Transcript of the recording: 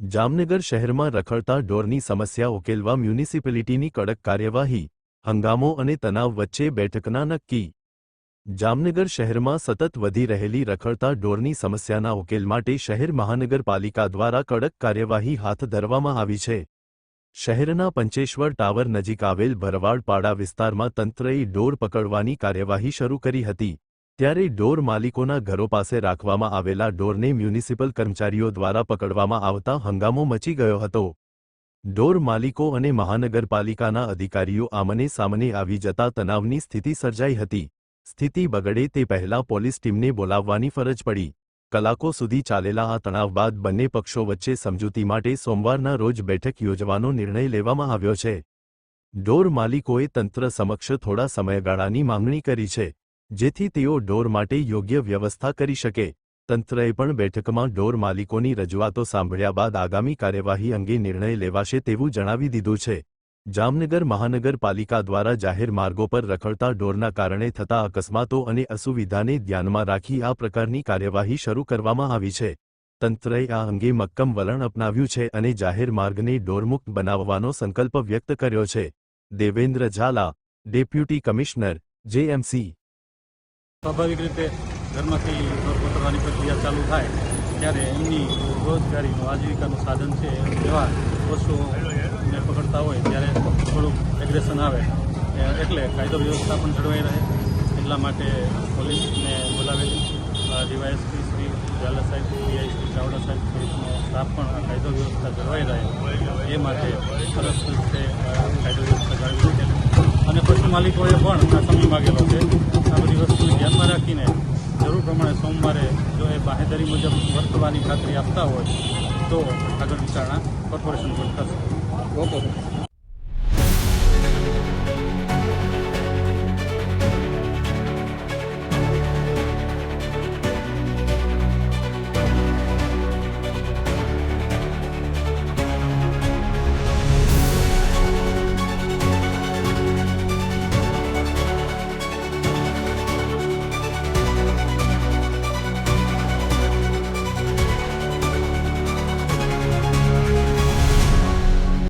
જામનગર શહેરમાં રખડતા ઢોરની સમસ્યા ઉકેલવા મ્યુનિસિપાલિટીની કડક કાર્યવાહી, હંગામો અને તણાવ વચ્ચે બેઠકના નક્કી. જામનગર શહેરમાં સતત વધી રહેલી રખડતા ઢોરની સમસ્યાના ઉકેલ માટે શહેર મહાનગરપાલિકા દ્વારા કડક કાર્યવાહી હાથ ધરવામાં આવી છે. શહેરના પંચેશ્વર ટાવર નજીક આવેલ ભરવાડપાડા વિસ્તારમાં તંત્રએ ઢોર પકડવાની કાર્યવાહી શરૂ કરી હતી. ત્યારે ઢોર માલિકોના ઘરો પાસે રાખવામાં આવેલા ઢોરને મ્યુનિસિપલ કર્મચારીઓ દ્વારા પકડવામાં આવતા હંગામો મચી ગયો હતો. ઢોર માલિકો અને મહાનગરપાલિકાના અધિકારીઓ આમને સામને આવી જતા તણાવની સ્થિતિ સર્જાઈ હતી. સ્થિતિ બગડે તે પહેલા પોલીસ ટીમને બોલાવવાની ફરજ પડી. કલાકો સુધી ચાલેલા આ તણાવ બાદ બંને પક્ષો વચ્ચે સમજૂતી માટે સોમવારના રોજ બેઠક યોજવાનો નિર્ણય લેવામાં આવ્યો છે. ઢોર માલિકોએ તંત્ર સમક્ષ થોડા સમયગાળાની માંગણી કરી છે. જેથી તેઓ ઢોર માટે યોગ્ય વ્યવસ્થા કરી શકે. તંત્રએ પણ બેઠકમાં ઢોર માલિકોની રજૂઆતો સાંભળ્યા બાદ આગામી કાર્યવાહી અંગે નિર્ણય લેવાશે તેવું જણાવી દીધું છે. જામનગર મહાનગરપાલિકા દ્વારા જાહેર માર્ગો પર રખડતા ઢોરના કારણે થતા અકસ્માતો અને અસુવિધાને ધ્યાનમાં રાખી આ પ્રકારની કાર્યવાહી શરૂ કરવામાં આવી છે. તંત્રએ આ અંગે મક્કમ વલણ અપનાવ્યું છે અને જાહેર માર્ગને ઢોરમુક્ત બનાવવાનો સંકલ્પ વ્યક્ત કર્યો છે. Devendra Jhala, deputy commissioner, JMC સ્વાભાવિક રીતે ઘરમાંથી પકડવાની પ્રક્રિયા ચાલુ થાય ત્યારે એમની રોજગારીનું આજીવિકાનું સાધન છે એવા પશુઓને પકડતા હોય ત્યારે થોડુંક એગ્રેશન આવે. એટલે કાયદો વ્યવસ્થા પણ જળવાઈ રહે. એટલા માટે પોલીસને બોલાવેલી ડીવાયએસપી શ્રી ઝાલા સાહેબ પીઆઈ ચાવડા સાહેબ સહિતનો સ્ટાફ પણ કાયદો વ્યવસ્થા જળવાઈ રહે. એ માટે સરસ રીતે કાયદો વ્યવસ્થા જાળવી માલિકોએ પણ આ સમય માગેલો છે. આ બધી વસ્તુને ધ્યાનમાં રાખીને જરૂર પ્રમાણે સોમવારે જો એ બાહેધરી મુજબ વર્તવાની ખાતરી આપતા હોય તો આગળ વિચારણા કોર્પોરેશન પર થશે. ઓકે.